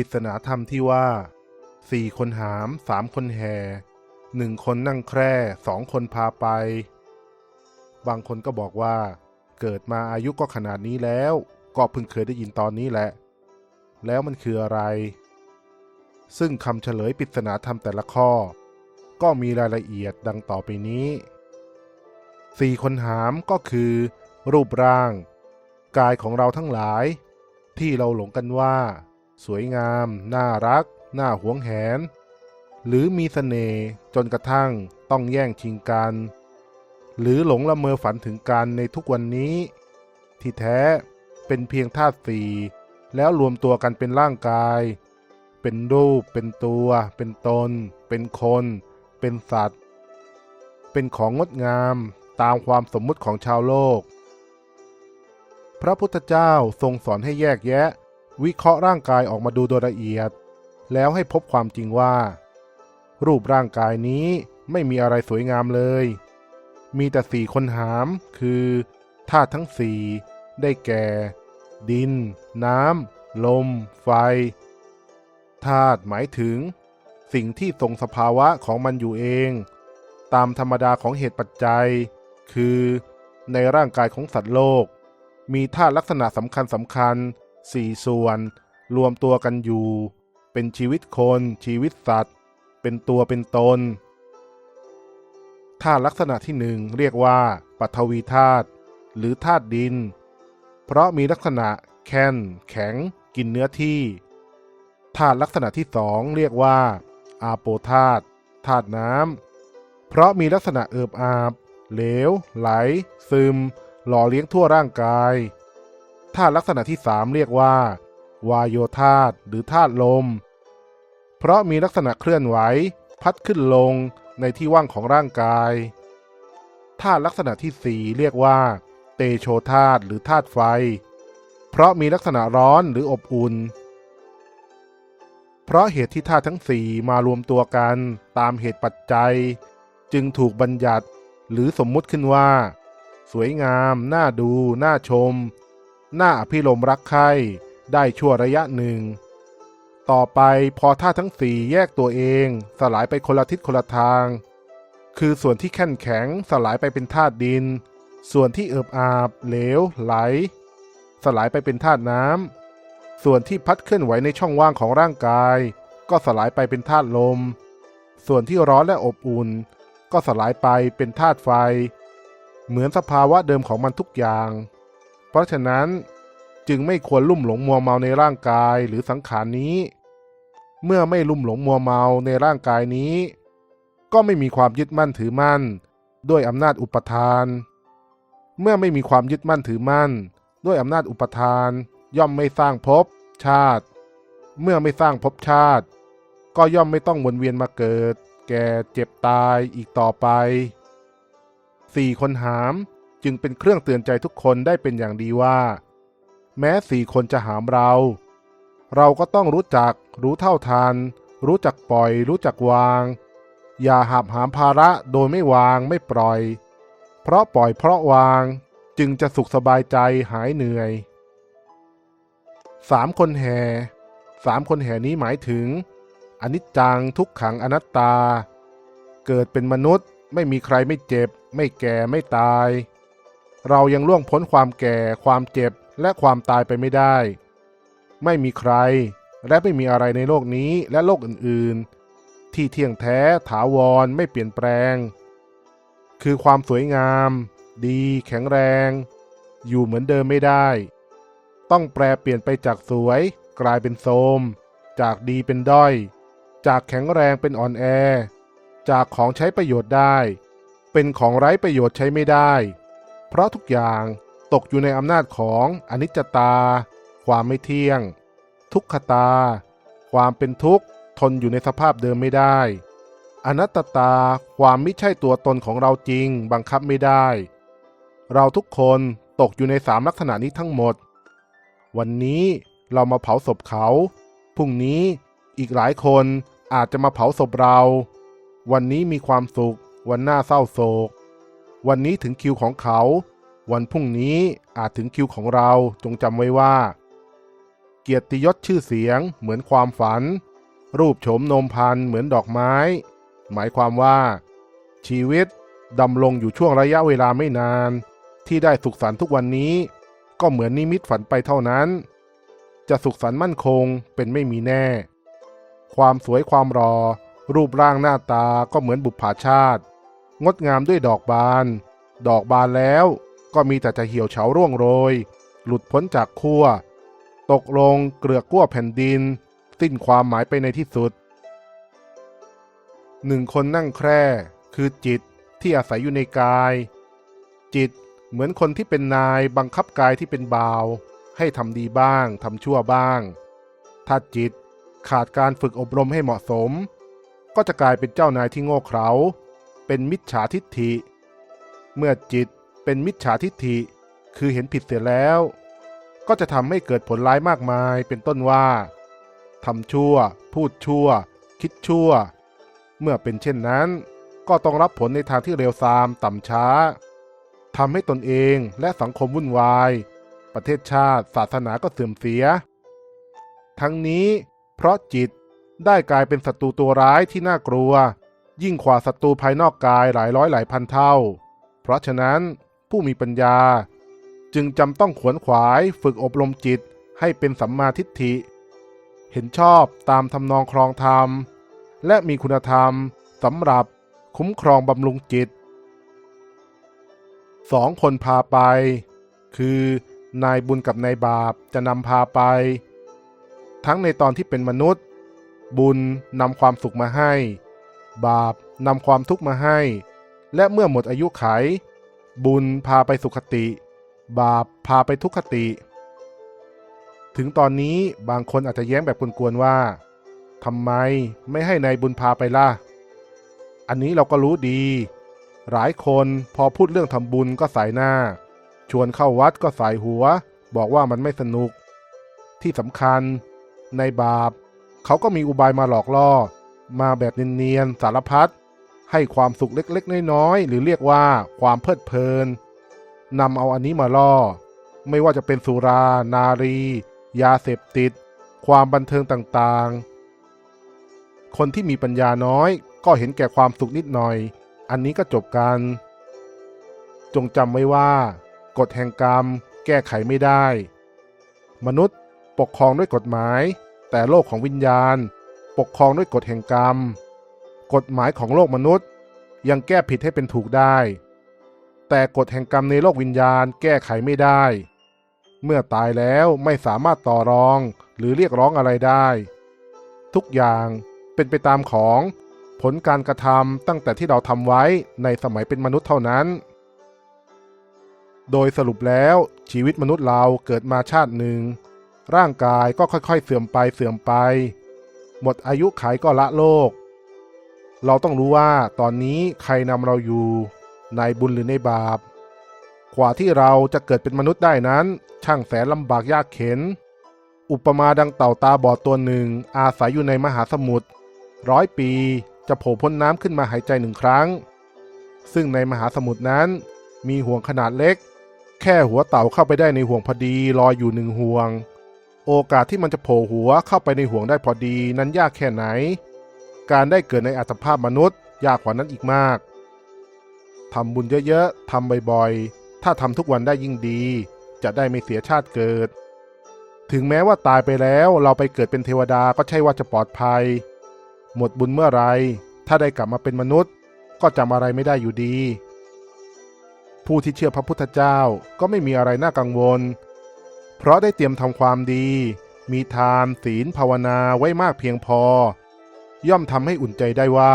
ปริศนาธรรมที่ว่าสี่คนหามสามคนแห่หนึ่งคนนั่งแคร่สองคนพาไป บางคนก็บอกว่า เกิดมาอายุก็ขนาดนี้แล้ว ก็เพิ่งเคยได้ยินตอนนี้แหละ แล้วมันคืออะไร ซึ่งคำเฉลยปริศนาธรรมแต่ละข้อ ก็มีรายละเอียดดังต่อไปนี้สี่คนหามก็คือ รูปร่าง กายของเราทั้งหลาย ที่เราหลงกันว่า สวยงาม น่ารัก น่าหวงแหน หรือมีเสน่ห์จนกระทั่งต้องแย่งชิงกัน หรือหลงละเมอฝันถึงกันในทุกวันนี้ ที่แท้เป็นเพียงธาตุสี่แล้วรวมตัวกันเป็นร่างกาย เป็นรูป เป็นตัว เป็นตน เป็นคน เป็นสัตว์ เป็นของงดงามตามความสมมุติของชาวโลก พระพุทธเจ้าทรงสอนให้แยกแยะ วิเคราะห์ร่างกายออกมาดูโดยละเอียด แล้วให้พบความจริงว่า รูปร่างกายนี้ไม่มีอะไรสวยงามเลย มีแต่สี่คนหาม คือธาตุทั้งสี่ได้แก่ ดิน น้ำ ลม ไฟธาตุหมายถึง สิ่งที่ทรงสภาวะของมันอยู่เอง ตามธรรมดาของเหตุปัจจัย คือ ในร่างกายของสัตว์โลก มีธาตุลักษณะสำคัญสำคัญ สี่ส่วน รวมตัวกันอยู่ เป็นชีวิตคน ชีวิตสัตว์ เป็นตัวเป็นตนธาตุลักษณะที่หนึ่งเรียกว่าปัทวีธาตุหรือธาตุดิน เพราะมีลักษณะแข็งแข็ง กินเนื้อที่ธาตุลักษณะที่สองเรียกว่า อาโปธาตุธาตุน้ำเพราะมีลักษณะเอิบอาบ เหลว ไหล ซึม หล่อเลี้ยงทั่วร่างกาย ธาตุลักษณะที่สามเรียกว่า วายโยธาตุหรือธาตุลม เพราะมีลักษณะเคลื่อนไหว พัดขึ้นลงในที่ว่างของร่างกายธาตุลักษณะที่สี่เรียกว่า เตโชธาตุหรือธาตุไฟ เพราะมีลักษณะร้อนหรืออบอุ่น เพราะเหตุที่ธาตุทั้งสี่มารวมตัวกันตามเหตุปัจจัย จึงถูกบัญญัติหรือสมมุติขึ้นว่า สวยงาม น่าดู น่าชม หน่าอภิรมรักใคร่ได้ชั่วระยะหนึ่ง ต่อไปพอธาตุทั้งสี่แยกตัวเองสลายไปคนละทิศคนละทาง คือส่วนที่แข็งแข็งสลายไปเป็นธาตุดิน ส่วนที่เอิบอาบ เหลว ไหล สลายไปเป็นธาตุน้ำส่วนที่พัดเคลื่อนไหวในช่องว่างของร่างกาย ก็สลายไปเป็นธาตุลม ส่วนที่ร้อนและอบอุ่น ก็สลายไปเป็นธาตุไฟ เหมือนสภาวะเดิมของมันทุกอย่าง เพราะฉะนั้นจึงไม่ควรลุ่มหลงมัวเมาในร่างกายหรือสังขารนี้ เมื่อไม่ลุ่มหลงมัวเมาในร่างกายนี้ ก็ไม่มีความยึดมั่นถือมั่น ด้วยอำนาจอุปทาน เมื่อไม่มีความยึดมั่นถือมั่น ด้วยอำนาจอุปทาน ย่อมไม่สร้างภพชาติ เมื่อไม่สร้างภพชาติ ก็ย่อมไม่ต้องวนเวียนมาเกิด แก่เจ็บตายอีกต่อไปสี่คนหาม จึงเป็นเครื่องเตือนใจทุกคนได้เป็นอย่างดีว่า แม้สี่คนจะหามเรา เราก็ต้องรู้จัก รู้เท่าทันรู้จักปล่อย รู้จักวาง อย่าหับหามภาระโดยไม่วางไม่ปล่อย เพราะปล่อยเพราะวางจึงจะสุขสบายใจหายเหนื่อยสามคนแห่สามคนแห่นี้หมายถึง อนิจจังทุกขังอนัตตา เกิดเป็นมนุษย์ไม่มีใครไม่เจ็บ ไม่แก่ไม่ตาย เรายังล่วงพ้นความแก่ ความเจ็บ และความตายไปไม่ได้ ไม่มีใคร และไม่มีอะไรในโลกนี้และโลกอื่นๆ ที่เที่ยงแท้ถาวรไม่เปลี่ยนแปลง คือความสวยงาม ดี แข็งแรง อยู่เหมือนเดิมไม่ได้ ต้องแปลเปลี่ยนไปจากสวย กลายเป็นโทมจากดีเป็นด้อย จากแข็งแรงเป็นอ่อนแอ จากของใช้ประโยชน์ได้ เป็นของไร้ประโยชน์ใช้ไม่ได้ เพราะทุกอย่างตกอยู่ในอำนาจของอนิจจตา ความไม่เที่ยง ทุกขตา ความเป็นทุกข์ทนอยู่ในสภาพเดิมไม่ได้ อนัตตาความไม่ใช่ตัวตนของเราจริงบังคับไม่ได้ เราทุกคนตกอยู่ในสามลักษณะนี้ทั้งหมด วันนี้เรามาเผาศพเขา พรุ่งนี้อีกหลายคนอาจจะมาเผาศพเรา วันนี้มีความสุข วันหน้าเศร้าโศก วันนี้ถึงคิวของเขา วันพรุ่งนี้อาจถึงคิวของเราจงจำไว้ว่า เกียรติยศชื่อเสียง เหมือนความฝัน รูปโฉมโนมพันเหมือนดอกไม้ หมายความว่า ชีวิตดำรงอยู่ช่วงระยะเวลาไม่นาน ที่ได้สุขสันต์ทุกวันนี้ ก็เหมือนนิมิตฝันไปเท่านั้น จะสุขสันต์มั่นคงเป็นไม่มีแน่ ความสวยความรอ รูปร่างหน้าตาก็เหมือนบุปผาชาติ งดงามด้วยดอกบาน ดอกบานแล้วก็มีแต่จะเหี่ยวเฉาร่วงโรย หลุดพ้นจากขั้วตกลงเกลือกกล้วแผ่นดิน สิ้นความหมายไปในที่สุดหนึ่งคนนั่งแคร่ คือจิตที่อาศัยอยู่ในกาย จิตเหมือนคนที่เป็นนายบังคับกายที่เป็นบ่าว ให้ทำดีบ้างทำชั่วบ้าง ถ้าจิตขาดการฝึกอบรมให้เหมาะสม ก็จะกลายเป็นเจ้านายที่โง่เขลา เป็นมิจฉาทิฏฐิ เมื่อจิตเป็นมิจฉาทิฏฐิ คือเห็นผิดเสียแล้ว ก็จะทำให้เกิดผลร้ายมากมายเป็นต้นว่าทำชั่ว พูดชั่ว คิดชั่ว เมื่อเป็นเช่นนั้นก็ต้องรับผลในทางที่เร็วซามต่ำช้าทำให้ตนเองและสังคมวุ่นวาย ประเทศชาติศาสนาก็เสื่อมเสีย ทั้งนี้เพราะจิตได้กลายเป็นศัตรูตัวร้ายที่น่ากลัว ยิ่งกว่าศัตรูภายนอกกายหลายร้อยหลายพันเท่า เพราะฉะนั้นผู้มีปัญญา จึงจำต้องขวนขวายฝึกอบรมจิตให้เป็นสัมมาทิฏฐิ เห็นชอบตามทำนองครองธรรม และมีคุณธรรมสำหรับคุ้มครองบำรุงจิตสองคนพาไป คือนายบุญกับนายบาปจะนำพาไป ทั้งในตอนที่เป็นมนุษย์ บุญนำความสุขมาให้ บาปนำความทุกข์มาให้ และเมื่อหมดอายุไข บุญพาไปสุขติ บาปพาไปทุกขติ ถึงตอนนี้บางคนอาจจะแย้งแบบกวนๆว่าทำไมไม่ให้นายบุญพาไปล่ะ อันนี้เราก็รู้ดี หลายคนพอพูดเรื่องทำบุญก็สายหน้า ชวนเข้าวัดก็สายหัว บอกว่ามันไม่สนุก ที่สำคัญในบาป เขาก็มีอุบายมาหลอกล่อ มาแบบเนียนๆสารพัดให้ความสุขเล็กๆ น้อยๆ หรือเรียกว่าความเพลิดเพลินนำเอาอันนี้มาล่อ ไม่ว่าจะเป็นสุรา นารี ยาเสพติด ความบันเทิงต่างๆ คนที่มีปัญญาน้อยก็เห็นแก่ความสุขนิดหน่อย อันนี้ก็จบกัน จงจำไว้ว่า กฎแห่งกรรมแก้ไขไม่ได้ มนุษย์ปกครองด้วยกฎหมาย แต่โลกของวิญญาณ ปกครองด้วยกฎแห่งกรรม กฎหมายของโลกมนุษย์ ยังแก้ผิดให้เป็นถูกได้ แต่กฎแห่งกรรมในโลกวิญญาณแก้ไขไม่ได้ เมื่อตายแล้วไม่สามารถต่อรองหรือเรียกร้องอะไรได้ ทุกอย่างเป็นไปตามของผลการกระทำตั้งแต่ที่เราทำไว้ในสมัยเป็นมนุษย์เท่านั้น โดยสรุปแล้วชีวิตมนุษย์เราเกิดมาชาติหนึ่ง ร่างกายก็ค่อยๆเสื่อมไปเสื่อมไป หมดอายุไขก็ละโลก เราต้องรู้ว่าตอนนี้ใครนำเราอยู่ในบุญหรือในบาป กว่าที่เราจะเกิดเป็นมนุษย์ได้นั้น ช่างแสนลำบากยากเข็น อุปมาดังเต่าตาบอดตัวหนึ่ง อาศัยอยู่ในมหาสมุทรร้อยปีจะโผล่พ้นน้ำขึ้นมาหายใจหนึ่งครั้ง ซึ่งในมหาสมุทรนั้นมีห่วงขนาดเล็ก แค่หัวเต่าเข้าไปได้ในห่วงพอดีลอยอยู่หนึ่งห่วง โอกาสที่มันจะโผล่หัวเข้าไปในห่วงได้พอดีนั้นยากแค่ไหน การได้เกิดในอัตภาพมนุษย์ ยากกว่านั้นอีกมาก ทำบุญเยอะๆ ทำบ่อยๆ ถ้าทำทุกวันได้ยิ่งดี จะได้ไม่เสียชาติเกิด ถึงแม้ว่าตายไปแล้วเราไปเกิดเป็นเทวดาก็ใช่ว่าจะปลอดภัย หมดบุญเมื่อไร ถ้าได้กลับมาเป็นมนุษย์ ก็จำอะไรไม่ได้อยู่ดี ผู้ที่เชื่อพระพุทธเจ้าก็ไม่มีอะไรน่ากังวล เพราะได้เตรียมทำความดี มีทานศีลภาวนาไว้มากเพียงพอ ย่อมทำให้อุ่นใจได้ว่า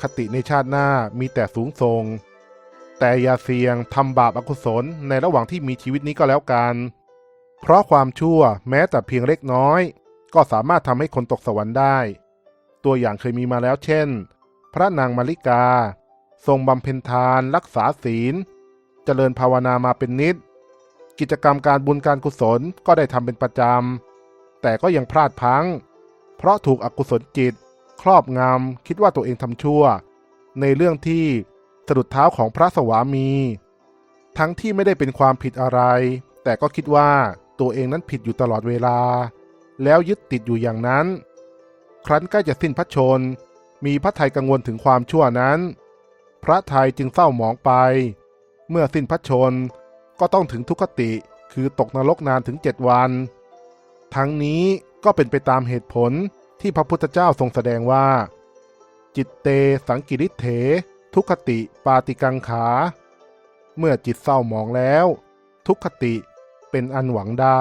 คติในชาติหน้ามีแต่สูงส่งแต่อย่าเสี่ยงทำบาปอกุศลในระหว่างที่มีชีวิตนี้ก็แล้วกัน เพราะความชั่วแม้แต่เพียงเล็กน้อย ก็สามารถทำให้คนตกสวรรค์ได้ ตัวอย่างเคยมีมาแล้วเช่น พระนางมาริกา ทรงบำเพ็ญทานรักษาศีล เจริญภาวนามาเป็นนิด กิจกรรมการบุญการกุศลก็ได้ทำเป็นประจำ แต่ก็ยังพลาดพัง เพราะถูกอกุศลจิต ครอบงำคิดว่าตัวเองทำชั่ว ในเรื่องที่สะดุดเท้าของพระสวามี ทั้งที่ไม่ได้เป็นความผิดอะไร แต่ก็คิดว่าตัวเองนั้นผิดอยู่ตลอดเวลา แล้วยึดติดอยู่อย่างนั้น ครั้นใกล้จะสิ้นพระชน มีพระไทยกังวลถึงความชั่วนั้น พระไทยจึงเศร้าหมองไป เมื่อสิ้นพระชน ก็ต้องถึงทุกขติ คือตกนรกนานถึงเจ็ดวัน ทั้งนี้ก็เป็นไปตามเหตุผลที่พระพุทธเจ้าทรงแสดงว่า จิตเตสังกิริเถ ทุกขติปาติกังขา เมื่อจิตเศร้าหมองแล้ว ทุกขติเป็นอันหวังได้